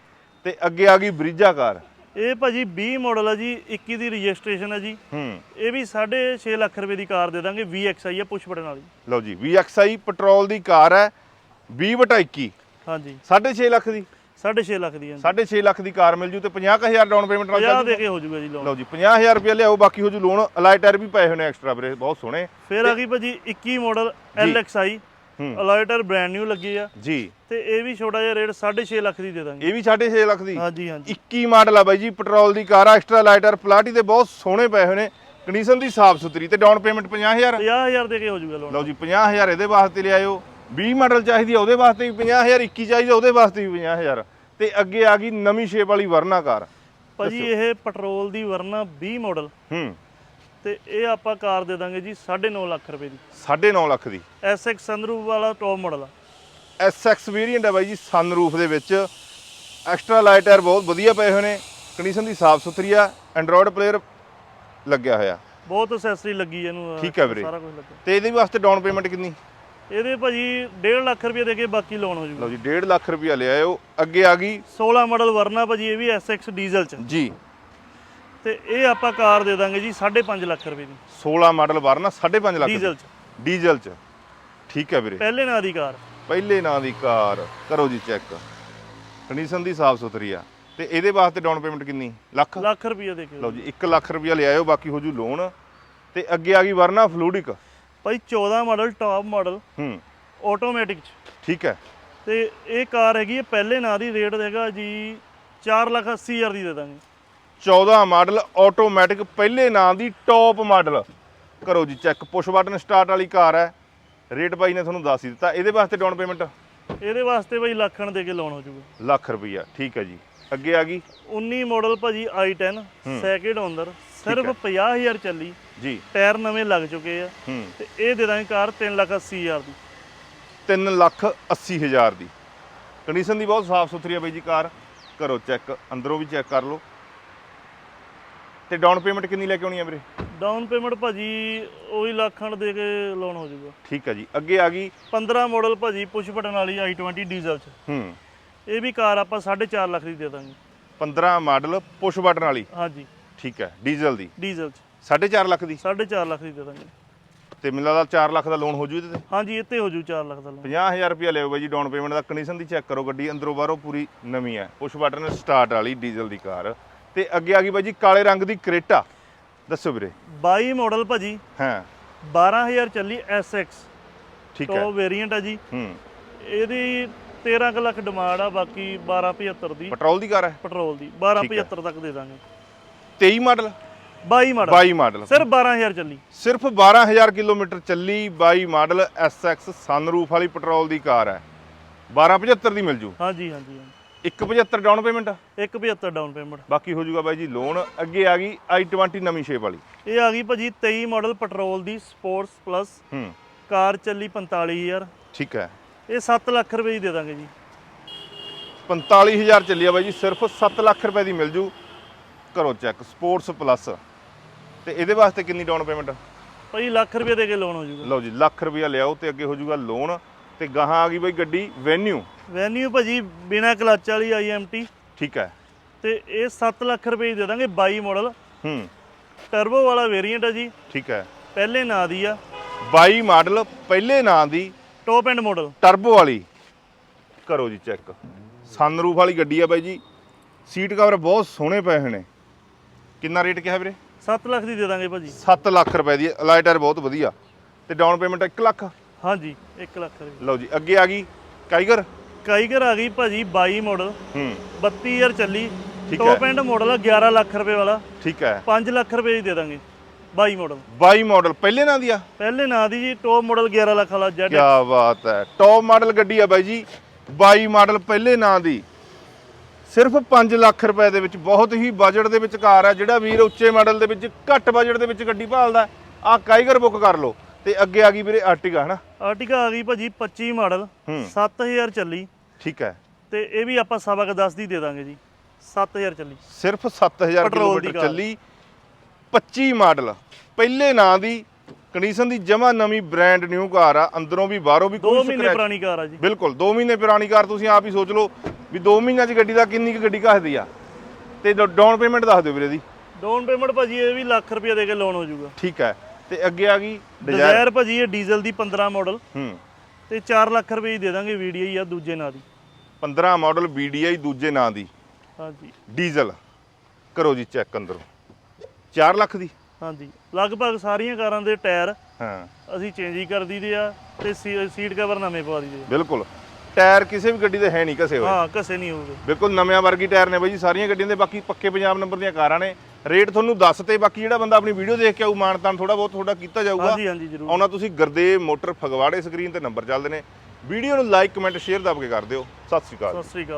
ਤੇ ਅੱਗੇ ਆ ਗਈ ਬ੍ਰਿਜਾ ਕਾਰ। ਇਹ ਭਾਜੀ 20 ਮਾਡਲ ਹੈ ਜੀ 21 ਦੀ ਰਜਿਸਟ੍ਰੇਸ਼ਨ ਹੈ ਜੀ। ਹੂੰ। ਇਹ ਵੀ 6.5 ਲੱਖ ਰੁਪਏ ਦੀ ਕਾਰ ਦੇ ਦਾਂਗੇ VXI ਹੈ ਪੁਸ਼ ਬਟਨ ਵਾਲੀ। ਲਓ ਜੀ VXI ਪੈਟਰੋਲ ਦੀ ਕਾਰ ਹੈ 20/21 ਹਾਂਜੀ। 6.5 ਲੱਖ ਦੀ। 6.5 ਲੱਖ ਦੀ ਹੈ 6.5 ਲੱਖ ਦੀ ਕਾਰ ਮਿਲ ਜੂ ਤੇ 50000 ਡਾਊਨ ਪੇਮੈਂਟ ਨਾਲ 50 ਚੱਲ ਦੇ ਕੇ ਹੋ ਜੂਗਾ ਜੀ ਲੋਨ ਲਓ ਜੀ 50000 ਰੁਪਏ ਲਿਆਓ ਬਾਕੀ ਹੋ ਜੂ ਲੋਨ ਅਲਾਈਟਰ ਵੀ ਪਏ ਹੋਏ ਨੇ ਐਕਸਟਰਾ ਵੀਰੇ ਬਹੁਤ ਸੋਹਣੇ। ਫਿਰ ਆ ਗਈ ਭਾਜੀ 21 ਮਾਡਲ LXI ਹੂੰ। ਅਲੋਇਟਰ ਬ੍ਰਾਂਡ ਨਿਊ ਲੱਗੀ ਆ। ਜੀ। ਤੇ ਇਹ ਵੀ ਛੋਟਾ ਜਿਹਾ ਰੇਟ 6.5 ਲੱਖ ਦੀ ਦੇ ਦਾਂਗੇ। ਇਹ ਵੀ 6.5 ਲੱਖ ਦੀ। ਹਾਂਜੀ ਹਾਂਜੀ। 21 ਮਾਡਲ ਆ ਬਾਈ ਜੀ ਪੈਟਰੋਲ ਦੀ ਕਾਰ ਐਕਸਟਰਾ ਲਾਈਟਰ ਪਲਾਟੀ ਤੇ ਬਹੁਤ ਸੋਹਣੇ ਪਏ ਹੋਏ ਨੇ। ਕੰਡੀਸ਼ਨ ਦੀ ਸਾਫ਼ ਸੁਥਰੀ ਤੇ ਡਾਊਨ ਪੇਮੈਂਟ 50000 50000 ਦੇ ਕੇ ਹੋ ਜੂਗਾ ਲੋਨ ਲਓ ਜੀ 50000 ਇਹਦੇ ਵਾਸਤੇ ਲਿਆਇਓ। 20 ਮਾਡਲ ਚਾਹੀਦੀ ਆ ਉਹਦੇ ਵਾਸਤੇ ਵੀ 50000 21 ਚਾਹੀਦਾ ਉਹਦੇ ਵਾਸਤੇ ਵੀ 50000 ਤੇ ਅੱਗੇ ਆ ਗਈ ਨਵੀਂ ਸ਼ੇਪ ਵਾਲੀ ਵਰਨਾ ਕਾਰ ਭਾਜੀ ਇਹ ਪੈਟਰੋਲ ਦੀ ਵਰਨਾ 20 ਮਾਡਲ ਹੂੰ। ਤੇ ਇਹ ਆਪਾਂ ਕਾਰ ਦੇ ਦਾਂਗੇ ਜੀ 9.5 ਲੱਖ ਰੁਪਏ ਦੀ। 9.5 ਲੱਖ ਦੀ। SX ਸਨਰੂਫ ਵਾਲਾ ਟੌਪ ਮਾਡਲ ਆ। SX ਵੇਰੀਐਂਟ ਹੈ ਬਾਈ ਜੀ ਸਨਰੂਫ ਦੇ ਵਿੱਚ। ਐਕਸਟਰਾ ਲਾਈਟਰ ਬਹੁਤ ਵਧੀਆ ਪਏ ਹੋਏ ਨੇ। ਕੰਡੀਸ਼ਨ ਦੀ ਸਾਫ਼ ਸੁਥਰੀ ਆ। ਐਂਡਰੋਇਡ ਪਲੇਅਰ ਲੱਗਿਆ ਹੋਇਆ। ਬਹੁਤ ਅਸੈਸਰੀ ਲੱਗੀ ਇਹਨੂੰ ਠੀਕ ਹੈ ਵੀਰੇ। ਸਾਰਾ ਕੁਝ ਲੱਗਾ ਤੇ ਇਹਦੇ ਵਾਸਤੇ ਡਾਊਨ ਪੇਮੈਂਟ ਕਿੰਨੀ? ਇਹਦੇ ਭਾਜੀ 1.5 ਲੱਖ ਰੁਪਏ ਦੇ ਕੇ ਬਾਕੀ ਲੋਨ ਹੋ ਜੂਗਾ। ਲਓ ਜੀ 1.5 ਲੱਖ ਰੁਪਇਆ ਲਿਆਇਓ ਅੱਗੇ ਆ ਗਈ। 16 ਮਾਡਲ ਵਰਨਾ ਭਾਜੀ ਇਹ ਵੀ SX ਡੀਜ਼ਲ ਚ। ਜੀ। ਤੇ ਇਹ ਆਪਾਂ ਕਾਰ ਦੇ ਦਾਂਗੇ ਜੀ 5.5 ਲੱਖ ਰੁਪਏ ਦੀ। 16 ਮਾਡਲ ਵਰਨਾ 5.5 ਲੱਖ। ਡੀਜ਼ਲ ਚ। ਡੀਜ਼ਲ ਚ। ਠੀਕ ਹੈ ਵੀਰੇ। ਪਹਿਲੇ ਨਾਂ ਦੀ ਕਾਰ। ਪਹਿਲੇ ਨਾਂ ਦੀ ਕਾਰ। ਕਰੋ ਜੀ ਚੈੱਕ ਕੰਡੀਸ਼ਨ ਦੀ ਸਾਫ਼ ਸੁਥਰੀ ਆ। ਤੇ ਇਹਦੇ ਵਾਸਤੇ ਡਾਊਨ ਪੇਮੈਂਟ ਕਿੰਨੀ? ਲੱਖ? ਲੱਖ ਰੁਪਏ ਦੇ ਕੇ। ਲਓ ਜੀ 1 ਲੱਖ ਰੁਪਇਆ ਲਿਆਇਓ ਬਾਕੀ ਹੋ ਜੂ ਲੋਨ ਤੇ ਅੱਗੇ ਆ ਗਈ ਵਰਨਾ ਫਲੂਡਿਕ ਭਾਈ 14 ਮਾਡਲ ਟੌਪ ਮਾਡਲ ਹੂੰ। ਆਟੋਮੈਟਿਕ ਚ। ਠੀਕ ਹੈ। ਤੇ ਇਹ ਕਾਰ ਹੈਗੀ ਹੈ ਪਹਿਲੇ ਨਾਂ ਦੀ ਰੇਟ ਹੈਗਾ ਜੀ 4 ਲੱਖ 80 ਹਜ਼ਾਰ ਦੀ ਦੇ ਦਾਂਗੇ। 14 ਮਾਡਲ ਆਟੋਮੈਟਿਕ ਪਹਿਲੇ ਨਾਂ ਦੀ ਟੌਪ ਮਾਡਲ। ਕਰੋ ਜੀ ਚੈੱਕ ਪੁਸ਼ ਬਟਨ ਸਟਾਰਟ ਵਾਲੀ ਕਾਰ ਹੈ। ਰੇਟ ਬਾਈ ਨੇ ਤੁਹਾਨੂੰ ਦੱਸ ਹੀ ਦਿੱਤਾ। ਇਹਦੇ ਵਾਸਤੇ ਡਾਊਨ ਪੇਮੈਂਟ ਇਹਦੇ ਵਾਸਤੇ ਭਾਈ ਲੱਖਣ ਦੇ ਕੇ ਲੋਨ ਹੋ ਜੂਗਾ ਲੱਖ ਰੁਪਈਆ ਠੀਕ ਹੈ ਜੀ। ਅੱਗੇ ਆ ਗਈ। 19 ਮਾਡਲ ਭਾਜੀ i10 ਸੈਕਿੰਡ ਓਨਰ ਸਿਰਫ 50000 ਚੱਲੀ। ਜੀ। ਟਾਇਰ ਨਵੇਂ ਲੱਗ ਚੁੱਕੇ ਆ। ਹੂੰ। ਤੇ ਇਹ ਦੇ ਦਾਂਗੇ ਕਾਰ 3 ਲੱਖ 80 ਹਜ਼ਾਰ ਦੀ। 3 ਲੱਖ 80 ਹਜ਼ਾਰ ਦੀ। ਕੰਡੀਸ਼ਨ ਦੀ ਬਹੁਤ ਸਾਫ਼ ਸੁਥਰੀ ਹੈ ਬਾਈ ਜੀ ਕਾਰ। ਕਰੋ ਚੈੱਕ ਅੰਦਰੋਂ ਵੀ ਚੈੱਕ ਕਰ ਲਓ। ਤੇ ਡਾਊਨ ਪੇਮੈਂਟ ਕਿੰਨੀ ਲੈ ਕੇ ਆਉਣੀ ਹੈ ਵੀਰੇ? ਡਾਊਨ ਪੇਮੈਂਟ ਭਾਜੀ ਉਹੀ ਲੱਖਣ ਦੇ ਕੇ ਲੋਨ ਹੋ ਜੂਗਾ ਠੀਕ ਹੈ ਜੀ। ਅੱਗੇ ਆ ਗਈ। 15 ਮਾਡਲ ਭਾਜੀ ਪੁਸ਼ ਬਟਨ ਵਾਲੀ i20 ਡੀਜ਼ਲ ਚ। ਹੂੰ। ਇਹ ਵੀ ਕਾਰ ਆਪਾਂ 4.5 ਲੱਖ ਦੀ ਦੇ ਦਾਂਗੇ। 15 ਮਾਡਲ ਪੁਸ਼ ਬਟਨ ਵਾਲੀ। ਹਾਂਜੀ। ਠੀਕ ਹੈ। ਡੀਜ਼ਲ ਦੀ। ਡੀਜ਼ਲ ਚ। 4.5 ਲੱਖ ਦੀ? 4.5 ਲੱਖ ਦੀ ਦੇ ਦਾਂਗੇ। ਤੇ ਮੈਨੂੰ ਲੱਗਦਾ 4 ਲੱਖ ਦਾ ਲੋਨ ਹੋ ਜੂ ਇਹਦੇ ਤੇ? ਹਾਂਜੀ ਇੱਥੇ ਹੋ ਜੂ 4 ਲੱਖ ਦਾ ਲੋਨ 50000 ਰੁਪਇਆ ਲਿਓ ਬਾਈ ਜੀ ਡਾਊਨ ਪੇਮੈਂਟ ਦਾ ਕੰਡੀਸ਼ਨ ਦੀ ਚੈੱਕ ਕਰੋ ਗੱਡੀ ਅੰਦਰੋਂ ਬਾਹਰੋਂ ਪੂਰੀ ਨਵੀਂ ਹੈ। ਪੁਸ਼ ਬਟਨ ਸਟਾਰਟ ਵਾਲੀ ਡੀਜ਼ਲ ਦੀ ਕਾਰ। ਤੇ ਅੱਗੇ ਆ ਗਈ ਬਾਈ ਜੀ ਕਾਲੇ ਰੰਗ ਦੀ ਕ੍ਰੇਟਾ। ਦੱਸੋ ਵੀਰੇ। 22 ਮਾਡਲ ਭਾਜੀ। ਹਾਂ। 12000 ਚੱਲੀ SX ਠੀਕ ਹੈ। ਟੌਪ ਵੇਰੀਐਂਟ ਆ ਜੀ। ਹੂੰ। ਇਹਦੀ 13 ਕੁ ਲੱਖ ਡਿਮਾਂਡ ਆ ਬਾਕੀ 1275 ਦੀ। ਪੈਟਰੋਲ ਦੀ ਕਾਰ ਹੈ? ਪੈਟਰੋਲ ਦੀ। 1275 ਤੱਕ ਦੇ ਦਾਂਗੇ। 23 ਮਾਡਲ 22 ਮਾਡਲ। 22 ਮਾਡਲ। ਸਿਰਫ 12000 ਚੱਲੀ। ਸਿਰਫ 12000 ਕਿਲੋਮੀਟਰ ਚੱਲੀ 22 ਮਾਡਲ SX ਸਨਰੂਫ ਵਾਲੀ ਪੈਟਰੋਲ ਦੀ ਕਾਰ ਹੈ। 1275 ਦੀ ਮਿਲ ਜੂ। ਹਾਂਜੀ ਹਾਂਜੀ 175 ਡਾਊਨ ਪੇਮੈਂਟ 175 ਡਾਊਨ ਪੇਮੈਂਟ ਬਾਕੀ ਹੋ ਜੂਗਾ ਬਾਈ ਜੀ ਲੋਨ ਅੱਗੇ ਆ ਗਈ i20 ਨਵੀਂ ਸ਼ੇਪ ਵਾਲੀ। ਇਹ ਆ ਗਈ ਭਾਜੀ 23 ਮਾਡਲ ਪੈਟਰੋਲ ਦੀ ਸਪੋਰਟਸ ਪਲੱਸ ਹੂੰ। ਕਾਰ ਚੱਲੀ 45000 ਠੀਕ ਹੈ। ਇਹ 7 ਲੱਖ ਰੁਪਏ ਦੀ ਦੇ ਦਾਂਗੇ ਜੀ। 45000 ਚੱਲੀ ਆ ਬਾਈ ਜੀ ਸਿਰਫ 7 ਲੱਖ ਰੁਪਏ ਦੀ ਮਿਲ ਜੂ। ਕਰੋ ਚੈੱਕ ਸਪੋਰਟਸ ਪਲੱਸ ਤੇ ਇਹਦੇ ਵਾਸਤੇ ਕਿੰਨੀ ਡਾਊਨ ਪੇਮੈਂਟ ਭਾਜੀ ਲੱਖ ਰੁਪਏ ਦੇ ਕੇ ਲੋਨ ਹੋ ਜਾਊਗਾ ਲਓ ਜੀ ਲੱਖ ਰੁਪਇਆ ਲਿਆਓ ਤੇ ਅੱਗੇ ਹੋ ਜਾਊਗਾ ਲੋਨ ਤੇ ਗਾਹਾਂ ਆ ਗਈ ਬਾਈ ਗੱਡੀ ਵੈਨਿਊ ਵੈਨਿਊ ਭਾਜੀ ਬਿਨਾ ਕਲਚ ਵਾਲੀ ਆਈਐਮਟੀ ਠੀਕ ਹੈ। ਤੇ ਇਹ 7 ਲੱਖ ਰੁਪਏ ਦੀ ਦਾਂਗੇ 22 ਮਾਡਲ ਹੂੰ। ਟਰਬੋ ਵਾਲਾ ਵੇਰੀਐਂਟ ਹੈ ਜੀ। ਠੀਕ ਹੈ। ਪਹਿਲੇ ਨਾਂ ਦੀ ਆ। 22 ਮਾਡਲ ਪਹਿਲੇ ਨਾਂ ਦੀ ਟੌਪ ਐਂਡ ਮਾਡਲ ਟਰਬੋ ਵਾਲੀ। ਕਰੋ ਜੀ ਚੈੱਕ ਸਨਰੂਫ ਵਾਲੀ ਗੱਡੀ ਆ ਬਾਈ ਜੀ। ਸੀਟ ਕਵਰ ਬਹੁਤ ਸੋਹਣੇ ਪਏ ਹੋਏ ਨੇ। ਕਿੰਨਾ ਰੇਟ ਕਿਹਾ ਵੀਰੇ? 7 ਲੱਖ ਦੀ ਦੇ ਦਾਂਗੇ ਭਾਜੀ। 7 ਲੱਖ ਰੁਪਏ ਦੀ ਲਾਈਟਰ ਬਹੁਤ ਵਧੀਆ। ਤੇ ਡਾਊਨ ਪੇਮੈਂਟ 1 ਲੱਖ? ਹਾਂਜੀ 1 ਲੱਖ ਰੁਪਏ। ਲਓ ਜੀ ਅੱਗੇ ਆ ਗਈ ਕਾਈਗਰ? ਕਾਈਗਰ ਆ ਗਈ ਭਾਜੀ 22 ਮਾਡਲ ਹੂੰ। 32000 ਚੱਲੀ। ਠੀਕ ਟੌਪ। ਐਂਡ ਮਾਡਲ ਆ 11 ਲੱਖ ਰੁਪਏ ਵਾਲਾ। ਠੀਕ ਹੈ। 5 ਲੱਖ ਰੁਪਏ ਦੀ ਦੇ ਦਾਂਗੇ 22 ਮਾਡਲ 22 ਮਾਡਲ ਪਹਿਲੇ ਨਾਂ ਦੀ ਆ? ਪਹਿਲੇ ਨਾਂ ਦੀ ਜੀ ਟੌਪ ਮਾਡਲ 11 ਲੱਖ ਵਾਲਾ ਕੀ ਜੈਡ ਬਾਤ ਹੈ। ਟੌਪ ਮਾਡਲ ਗੱਡੀ ਆ ਬਾਈ ਜੀ 22 ਮਾਡਲ ਪਹਿਲੇ ਨਾਂ ਦੀ। ਸਿਰਫ 5 ਲੱਖ ਰੁਪਏ ਦੇ ਵਿੱਚ ਬਹੁਤ ਹੀ ਬਜਟ ਦੇ ਵਿੱਚ ਕਾਰ ਆ ਜਿਹੜਾ ਵੀਰ ਉੱਚੇ ਮਾਡਲ ਦੇ ਵਿੱਚ ਘੱਟ ਬਜਟ ਦੇ ਵਿੱਚ ਗੱਡੀ ਭਾਲਦਾ ਆ ਕਾਈਗਰ ਬੁੱਕ ਕਰ ਲਓ ਤੇ ਅੱਗੇ ਆ ਗਈ ਵੀਰੇ ਆਰਟਿਗਾ ਹਨਾ? ਆਰਟਿਕਾ ਆ ਗਈ ਭਾਜੀ 25 ਮਾਡਲ ਹੂੰ। 7000 ਚੱਲੀ। ਠੀਕ ਹੈ। ਤੇ ਇਹ ਵੀ ਆਪਾਂ ਸਵਾ ਕੁ 10 ਦੀ ਦੇ ਦਾਂਗੇ ਜੀ 7000 ਚੱਲੀ। ਸਿਰਫ 7000 ਪੈਟਰੋਲ ਦੀ ਕਿਲੋਮੀਟਰ ਕਾਰ। ਚੱਲੀ 25 ਮਾਡਲ ਪਹਿਲੇ ਨਾਂ ਦੀ ਕੰਡੀਸ਼ਨ ਦੀ ਜਮਾ ਨਵੀਂ ਬ੍ਰਾਂਡ ਨਿਊ ਕਾਰ ਆ ਅੰਦਰੋਂ ਵੀ ਬਾਹਰੋਂ ਵੀ 2 ਕੋਈ ਮਹੀਨੇ scratch- ਪੁਰਾਣੀ ਕਾਰ ਆ ਜੀ। ਬਿਲਕੁਲ 2 ਮਹੀਨੇ ਪੁਰਾਣੀ ਕਾਰ ਤੁਸੀਂ ਆਪ ਹੀ ਸੋਚ ਲਓ ਵੀ 2 ਮਹੀਨਿਆਂ 'ਚ ਗੱਡੀ ਦਾ ਕਿੰਨੀ ਕੁ ਗੱਡੀ ਘਸਦੀ ਆ। ਤੇ ਡਾਊਨ ਪੇਮੈਂਟ ਦੱਸ ਦਿਓ ਵੀਰੇ ਦੀ। ਡਾਊਨ ਪੇਮੈਂਟ ਭਾਜੀ ਇਹ ਵੀ ਲੱਖ ਰੁਪਏ ਦੇ ਕੇ ਲੋਨ ਹੋ ਜਾਊਗਾ। ਠੀਕ ਹੈ ਤੇ ਅੱਗੇ ਆ ਗਈ ਡਿਜ਼ਾਇਰ ਡਿਜ਼ਾਇਰ ਭਾਜੀ ਇਹ ਡੀਜ਼ਲ ਦੀ 15 ਮਾਡਲ ਹੂੰ। ਤੇ 4 ਲੱਖ ਰੁਪਏ ਦੀ ਦੇ ਦਾਂਗੇ ਵੀਡੀਓ ਹੀ ਆ ਦੂਜੇ ਨਾਂ ਦੀ। 15 ਮਾਡਲ BDI ਦੂਜੇ ਨਾਂ ਦੀ। ਹਾਂਜੀ। ਡੀਜ਼ਲ ਕਰੋ ਜੀ ਚੈੱਕ ਅੰਦਰੋਂ। 4 ਲੱਖ ਦੀ। ਹਾਂਜੀ। ਲਗਭਗ ਸਾਰੀਆਂ ਕਾਰਾਂ ਦੇ ਟਾਇਰ ਹਾਂ। ਅਸੀਂ ਚੇਂਜ ਹੀ ਕਰ ਦਈਦੇ ਆ ਤੇ ਸੀਟ ਕਵਰ ਨਵੇਂ ਪਵਾ ਦਈਦੇ ਬਿਲਕੁਲ। ਟਾਇਰ ਕਿਸੇ ਵੀ ਗੱਡੀ ਦੇ ਹੈ ਨਹੀਂ ਘਸੇ ਹੋਏ। ਹਾਂ ਘਸੇ ਨਹੀਂ ਹੋਊਗੇ ਬਿਲਕੁਲ ਨਵਿਆਂ ਵਰਗੀ ਟਾਇਰ ਨੇ ਬਾਈ ਜੀ ਸਾਰੀਆਂ ਗੱਡੀਆਂ ਦੇ ਬਾਕੀ ਪੱਕੇ ਪੰਜਾਬ ਨੰਬਰ ਦੀਆਂ ਕਾਰਾਂ ਨੇ। ਰੇਟ ਤੁਹਾਨੂੰ ਦੱਸ ਤੇ ਬਾਕੀ ਜਿਹੜਾ ਬੰਦਾ ਆਪਣੀ ਵੀਡੀਓ ਦੇਖ ਕੇ ਆਊ ਮਾਨਤਾਨ ਥੋੜਾ ਬਹੁਤ ਤੁਹਾਡਾ ਕੀਤਾ ਜਾਊਗਾ। ਹਾਂਜੀ ਹਾਂਜੀ ਜ਼ਰੂਰ। ਆਉਣਾ ਤੁਸੀਂ ਗੁਰਦੇਵ ਮੋਟਰ ਫਗਵਾੜੇ ਸਕਰੀਨ ਤੇ ਨੰਬਰ ਚੱਲਦੇ ਨੇ। ਵੀਡੀਓ ਨੂੰ ਲਾਈਕ ਕਮੈਂਟ ਸ਼ੇਅਰ ਦੱਬ ਕੇ ਕਰ ਦਿਓ। ਸਤਿ ਸ਼੍ਰੀ ਅਕਾਲ ਸਤਿ ਸ੍ਰੀ ਅਕਾਲ।